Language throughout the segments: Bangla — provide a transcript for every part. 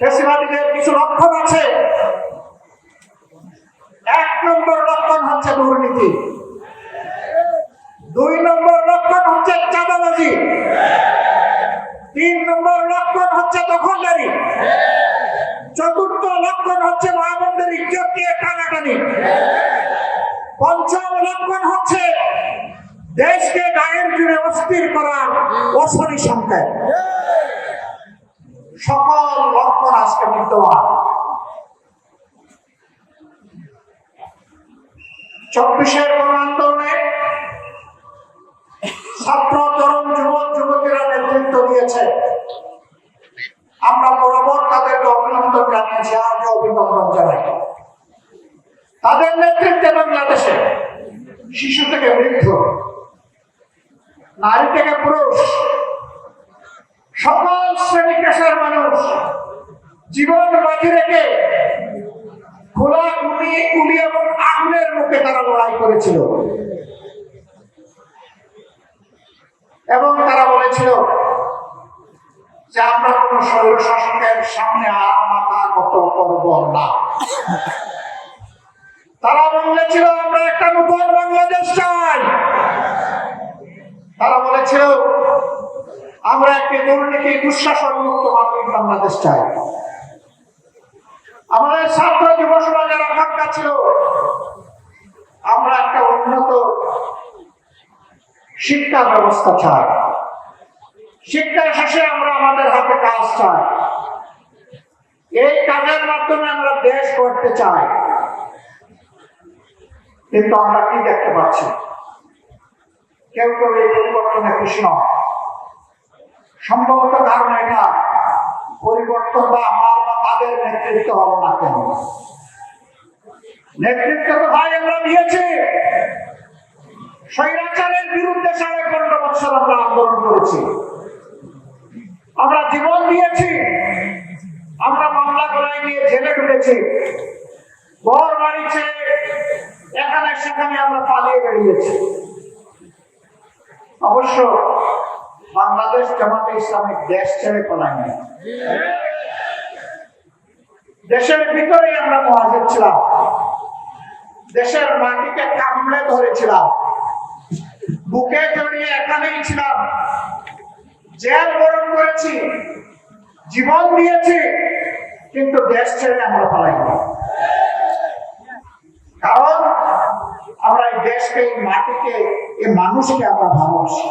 ফেসিবাদীদের কিছু লক্ষণ আছে। এক নম্বর লক্ষণ হচ্ছে দুর্নীতি। দুই নম্বর লক্ষণ হচ্ছে চাঁদাবাজি। তিন নম্বর লক্ষণ হচ্ছে দখলদারি। চতুর্থ লক্ষণ হচ্ছে মহাবন্ধের ইজ্জত দিয়ে টানাটানি। পঞ্চম লক্ষণ হচ্ছে দেশকে গায়ের জুড়ে অস্থির করার অসরি সংখ্যায় সকল লক্ষণ ছাত্র, তরুণ, যুবক, যুবতীরা নেতৃত্ব দিয়েছে। আমরা বরাবর তাদেরকে অভিনন্দন জানিয়েছি আজ অভিনন্দন জানাই। তাদের নেতৃত্বে বাংলাদেশে শিশু থেকে বৃদ্ধ, নারী থেকে পুরুষ, সকল শ্রেণি পেশার মানুষ জীবন বাজি রেখে খোলা গুলি গুলি এবং আগুনের মুখে তারা লড়াই করেছিল। এবং তারা বলেছিল যে আমরা কোন স্বৈর শাসকের সামনে আর মাথা গত করব না। তারা বলেছিল, আমরা একটা নতুন বাংলাদেশ চাই। তারা বলেছিল, আমরা একটি দুর্নীতি দুঃশাসন মুক্ত বাংলাদেশ চাই। আমাদের ছাত্র যুব সমাজের আকাঙ্ক্ষা ছিল। আমরা একটা উন্নত শিক্ষা ব্যবস্থা চাই। শিক্ষা শেষে আমরা আমাদের হাতে কাজ চাই। এই কাজের মাধ্যমে আমরা দেশ গড়তে চাই। কিন্তু আমরা কি দেখতে পাচ্ছি? কেউ কেউ এই পরিবর্তনে খুশি নয় সম্ভবত কারণ এটা, পরিবর্তন বা আমার বা তাদের নেতৃত্ব হলো না কেন? নেতৃত্ব তো ভাই আমরা দিয়েছি। স্বৈরাচারের বিরুদ্ধে সাড়ে পনেরো বছর আমরা আন্দোলন করেছি। আমরা জীবন দিয়েছি। আমরা মামলা করাই নিয়ে জেলে ঢুকেছি। ঘর, বাড়ি ছেড়ে এখানে সেখানে আমরা পালিয়ে বেরিয়েছি। অবশ্য বাংলাদেশ জামাতে ইসলামিক দেশ ছেড়ে পলায়নি। দেশের ভিতরে আমরা মহাজের ছিলাম। দেশের মাটিকে কামড়ে ধরেছিলাম। বুকে জড়িয়ে এখানেই ছিলাম। জেল বরণ করেছি, জীবন দিয়েছি, কিন্তু দেশ ছেড়ে আমরা পালাইনি। কারণ আমরা এই দেশকে, এই মাটিকে, এই মানুষকে আমরা ভালোবাসি।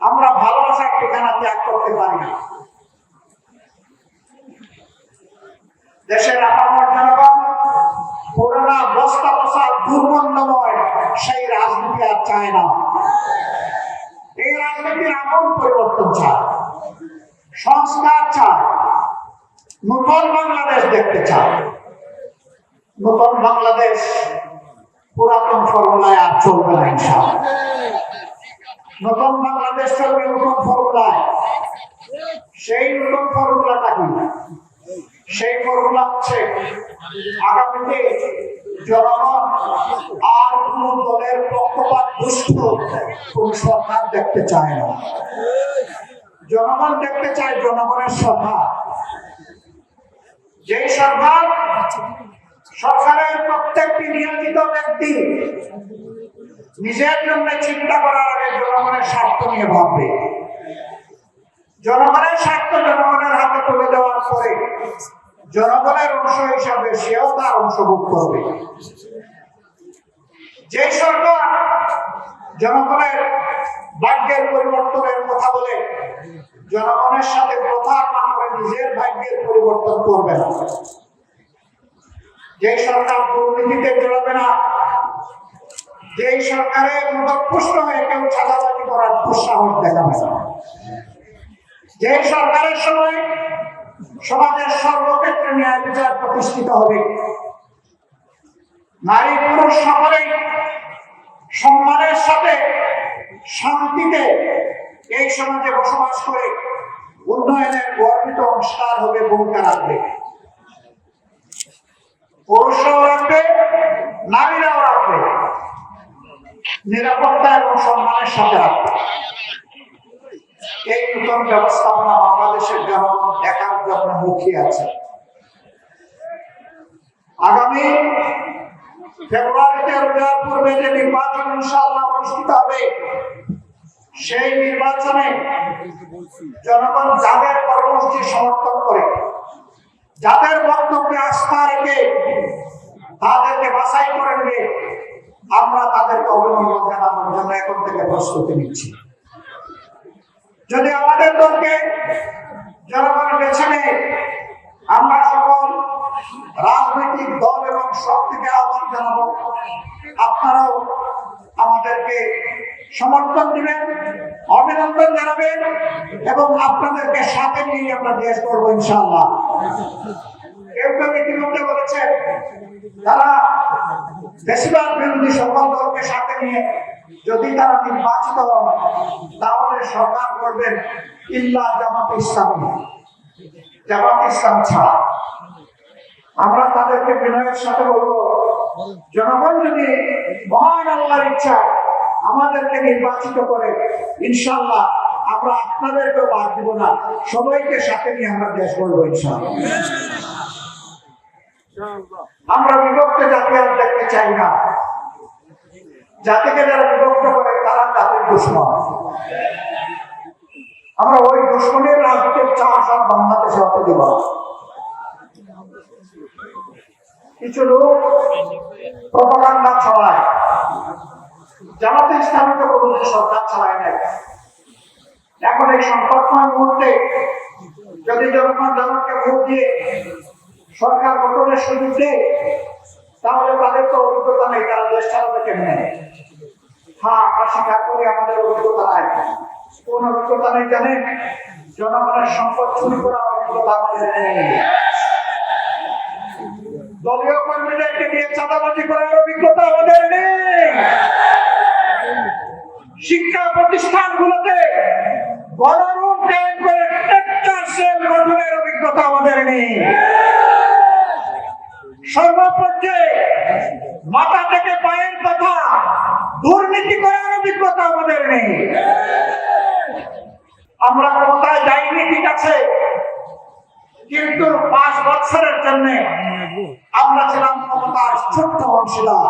আমরা ভালোবাসার ঠিকানা ত্যাগ করতে পারি না। দেশের আপামর জনগণ, পুরোনা বস্তা বসা দুর্গন্ধময় সেই রাজনীতি আর চায় না। এই রাজনীতির আমল পরিবর্তন চায়, সংস্কার চায়, নতুন বাংলাদেশ দেখতে চায়। নতুন বাংলাদেশ পুরাতন ফর্মুলায় আর চলবে না ইনশাআল্লাহ। নতুন বাংলাদেশ চলবে নতুন ফর্মুলায় সেই নতুন ফর্মুলাটা কি সেই ফর্মুলা হচ্ছে আগামীতে জনগণ আর কোন দলের পক্ষপাত দুষ্ট কোন সরকার দেখতে চায় না। জনগণ দেখতে চায় জনগণের সরকার। যেই সরকার সরকারের প্রত্যেকটি নিয়োজিত ব্যক্তি নিজের জন্য চিন্তা করার আগে জনগণের স্বার্থ নিয়ে ভাববে। জনগণের স্বার্থ জনগণের হাতে তুলে দেওয়ার পরে জনগণের অংশ হিসাবে সেও তার অংশভোগ করবে যে সরকার জনগণের ভাগ্যের পরিবর্তনের কথা বলে, জনগণের সাথে প্রথার না করে নিজের ভাগ্যের পরিবর্তন করবে না। যে সরকার দুর্নীতিতে জড়াবে না, যেই সরকারের মদপুষ্ট হয়ে কেউ চাঁদাবাজি করার দুঃসাহস দেখাবে না। যে সরকারের হবে। নারী পুরুষ সকলেই সম্মানের সাথে শান্তিতে এই সমাজে বসবাস করে উন্নয়নের গর্বিত অংশীদার হবে ভূমিকা রাখবে। পুরুষরাও রাখবে, নারীরাও রাখবে। নিরাপত্তা এবং সম্মানের সাথে রাখবে। এই নতুন ব্যবস্থাপনা বাংলাদেশের জনগণ দেখার জন্য মুখিয়ে আছে। আগামী ফেব্রুয়ারিতে রোজার পূর্বে যে নির্বাচন ইনশাআল্লাহ অনুষ্ঠিত হবে, সেই নির্বাচনে জনগণ যাদের কর্মসূচি সমর্থন করে, যাদের বক্তব্যে আস্থা রেখে তাদেরকে বাছাই করে নেবে আমরা তাদেরকে অভিনন্দন জানানোর জন্য এখন থেকে প্রস্তুতি নিচ্ছি। যদি আমাদের দলকে জনগণ বেছে নেয়, আমরা সকল রাজনৈতিক দল এবং শক্তিকে আহ্বান জানাব। আপনারাও আমাদেরকে সমর্থন দিবেন, অভিনন্দন জানাবেন এবং আপনাদেরকে সাথে নিয়ে আমরা দেশ করব ইনশাআল্লাহ। কেউ কেউ ইতিমধ্যে বলেছেন, তারা বেশিরভাগ বিরোধী সকল দলকে সাথে নিয়ে যদি তারা নির্বাচিত হন, তাহলে সরকার করবেন ইল্লা জামাত ইসলামী। জামাত ইসলাম ছাড়া। আমরা তাদেরকে বিনয়ের সাথে বলব, জনগণ যদি মহান আল্লাহর ইচ্ছা আমাদেরকে নির্বাচিত করে ইনশাল্লাহ আমরা আপনাদেরকেও বাদ দিব না। সবাইকে সাথে নিয়ে আমরা দেশ করব ইনশাল্লাহ আমরা বিভক্ত জাতি আর দেখতে চাই না। জাতিকে যারা বিভক্ত করে, তারা জাতির দুশ্মন। আমরা ওই দুশ্মনের রাজনীতির চাষ আর বাংলাদেশে হতে দেব না। কিছু লোক প্রপাগান্ডা ছড়ায়। জামাতে তো কোনোদিন সরকার চালায় নাই। এখন এই সংকটময় মুহূর্তে যদি জনগণ জনকে ভোট দিয়ে সরকার গঠনের সুযোগ দেয়, তাহলে তাদের তো অভিজ্ঞতা নেই, তারা দেশ চালাতে কেমনে হ্যাঁ আমরা স্বীকার করি আমাদের অভিজ্ঞতা নাই। কোন অভিজ্ঞতা নেই জানেন? জনগণের সম্পদ চুরি করার অভিজ্ঞতা আমাদের নেই। দলীয় কর্মীদেরকে নিয়ে চাঁদাবাজি করার অভিজ্ঞতা আমাদের নেই। শিক্ষা প্রতিষ্ঠানগুলোতে গণরূপ কায়েম করে টেক্টার সেল গঠনের অভিজ্ঞতা আমাদের নেই। সর্বপর্যায়ে মাথা থেকে পায়ের কথা দুর্নীতি করার অভিজ্ঞতা আমাদের নেই। আমরা ক্ষমতায় যাইনি ঠিক আছে? কিন্তু পাঁচ বছরের জন্য আমরা ছিলাম ক্ষমতার ছোট্ট অংশীদার।